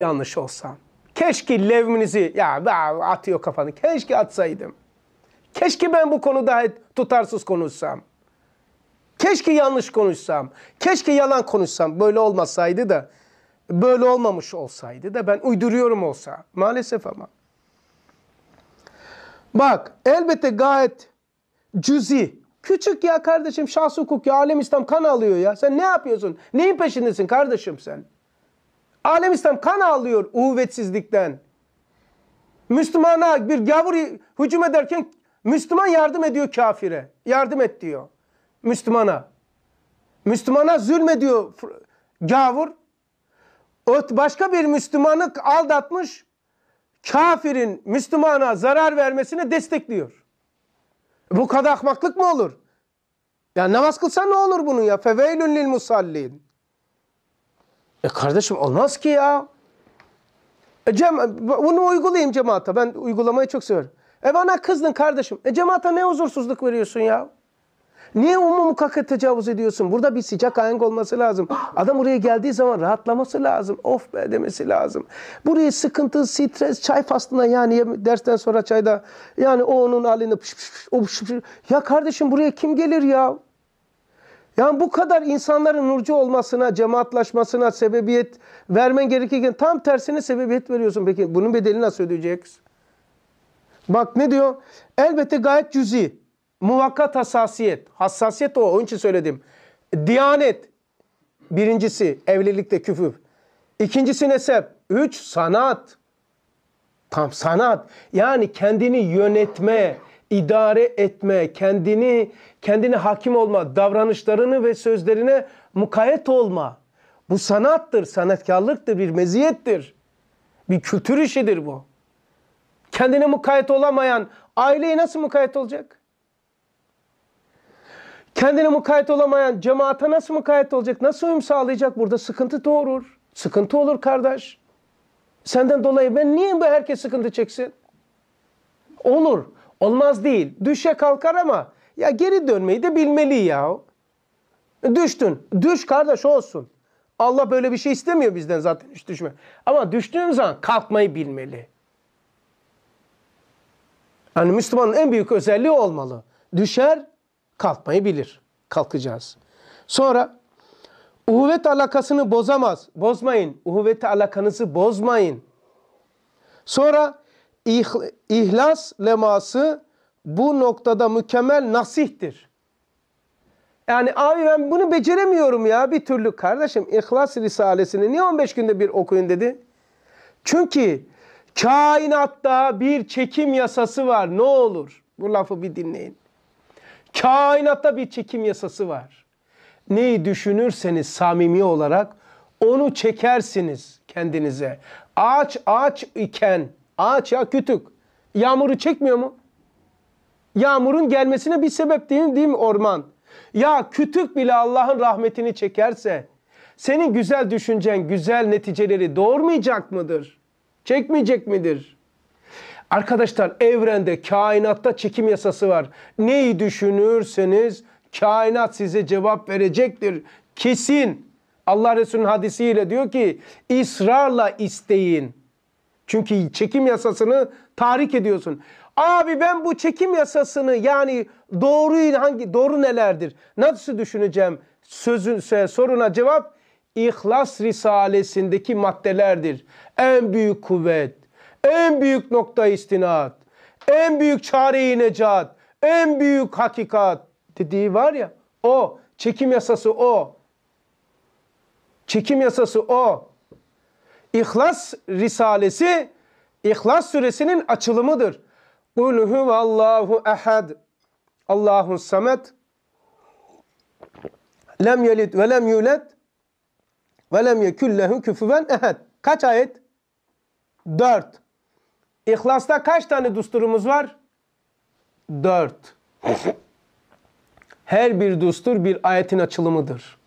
yanlış olsam. Keşke levminizi ya atıyor kafanı. Keşke atsaydım. Keşke ben bu konuda tutarsız konuşsam. Keşke yanlış konuşsam. Keşke yalan konuşsam. Böyle olmasaydı da böyle olmamış olsaydı da ben uyduruyorum olsa. Maalesef ama. Bak elbette gayet cüzi. Küçük ya kardeşim şahs hukuk ya alem İslam kan alıyor ya. Sen ne yapıyorsun? Neyin peşindesin kardeşim sen? Alem İslam kan alıyor uhuvvetsizlikten. Müslümana bir gavur hücum ederken Müslüman yardım ediyor kafire. Yardım et diyor. Müslümana. Müslümana zulmediyor gavur. Başka bir Müslümanı aldatmış. Kafirin Müslümana zarar vermesine destekliyor. Bu kadar ahmaklık mı olur? Ya namaz kılsan ne olur bunun ya? Feveylün lil musallin. E kardeşim olmaz ki ya. E cem bunu uygulayayım cemaate. Ben uygulamayı çok severim. E bana kızdın kardeşim. E cemaate ne huzursuzluk veriyorsun ya? Niye umum mukakka tecavüz ediyorsun? Burada bir sıcak ahenk olması lazım. Adam buraya geldiği zaman rahatlaması lazım. Of be demesi lazım. Buraya sıkıntı, stres, çay faslına yani dersten sonra çayda yani o onun halini pış pış pış, o pış pış. Ya kardeşim buraya kim gelir ya? Yani bu kadar insanların nurcu olmasına, cemaatlaşmasına sebebiyet vermen gerekirken tam tersine sebebiyet veriyorsun. Peki bunun bedelini nasıl ödeyeceksin? Bak ne diyor? Elbette gayet cüzi. Muvakkat hassasiyet. Hassasiyet o. Onun için söyledim. Diyanet. Birincisi evlilikte küfür. İkincisi nesep. Üç sanat. Tam sanat. Yani kendini yönetme, idare etme, kendini kendine hakim olma, davranışlarını ve sözlerine mukayyet olma. Bu sanattır, sanatkarlıktır, bir meziyettir. Bir kültür işidir bu. Kendine mukayyet olamayan aileye nasıl mukayyet olacak? Kendine mukayyet olamayan cemaate nasıl mukayyet olacak? Nasıl uyum sağlayacak? Burada sıkıntı doğurur. Sıkıntı olur kardeş. Senden dolayı ben niye bu herkes sıkıntı çeksin? Olur. Olmaz değil. Düşe kalkar ama ya geri dönmeyi de bilmeli ya. Düştün. Düş kardeş olsun. Allah böyle bir şey istemiyor bizden zaten hiç düşme. Ama düştüğün zaman kalkmayı bilmeli. Yani Müslümanın en büyük özelliği olmalı. Düşer, kalkmayı bilir. Kalkacağız. Sonra uhuvvet alakasını bozamaz. Bozmayın. Uhuvvet alakanızı bozmayın. Sonra ihlas leması bu noktada mükemmel nasihtir. Yani abi ben bunu beceremiyorum ya bir türlü. Kardeşim İhlas Risalesini niye 15 günde bir okuyun dedi? Çünkü kainatta bir çekim yasası var. Ne olur? Bu lafı bir dinleyin. Kainatta bir çekim yasası var. Neyi düşünürseniz samimi olarak onu çekersiniz kendinize. Ağaç ağaç iken, ağaç ya kütük. Yağmuru çekmiyor mu? Yağmurun gelmesine bir sebep değil, değil mi orman? Ya kütük bile Allah'ın rahmetini çekerse senin güzel düşüncen, güzel neticeleri doğurmayacak mıdır? Çekmeyecek midir? Arkadaşlar evrende, kainatta çekim yasası var. Neyi düşünürseniz kainat size cevap verecektir. Kesin. Allah Resulü'nün hadisiyle diyor ki ısrarla isteyin. Çünkü çekim yasasını tahrik ediyorsun. Abi ben bu çekim yasasını yani doğruyu hangi doğru nelerdir? Nasıl düşüneceğim? Sözün soruna cevap İhlas Risalesindeki maddelerdir. En büyük kuvvet, en büyük nokta istinat, en büyük çare-i necat, en büyük hakikat dediği var ya o. Çekim yasası o. Çekim yasası o. İhlas Risalesi İhlas suresinin açılımıdır. Kul huvallahu ehad. Allahun samet. Lem yelid ve lem yulad ve lem yekullehu küfüven ehad. Kaç ayet? Dört. İhlas'ta kaç tane dusturumuz var? Dört. Her bir dustur bir ayetin açılımıdır.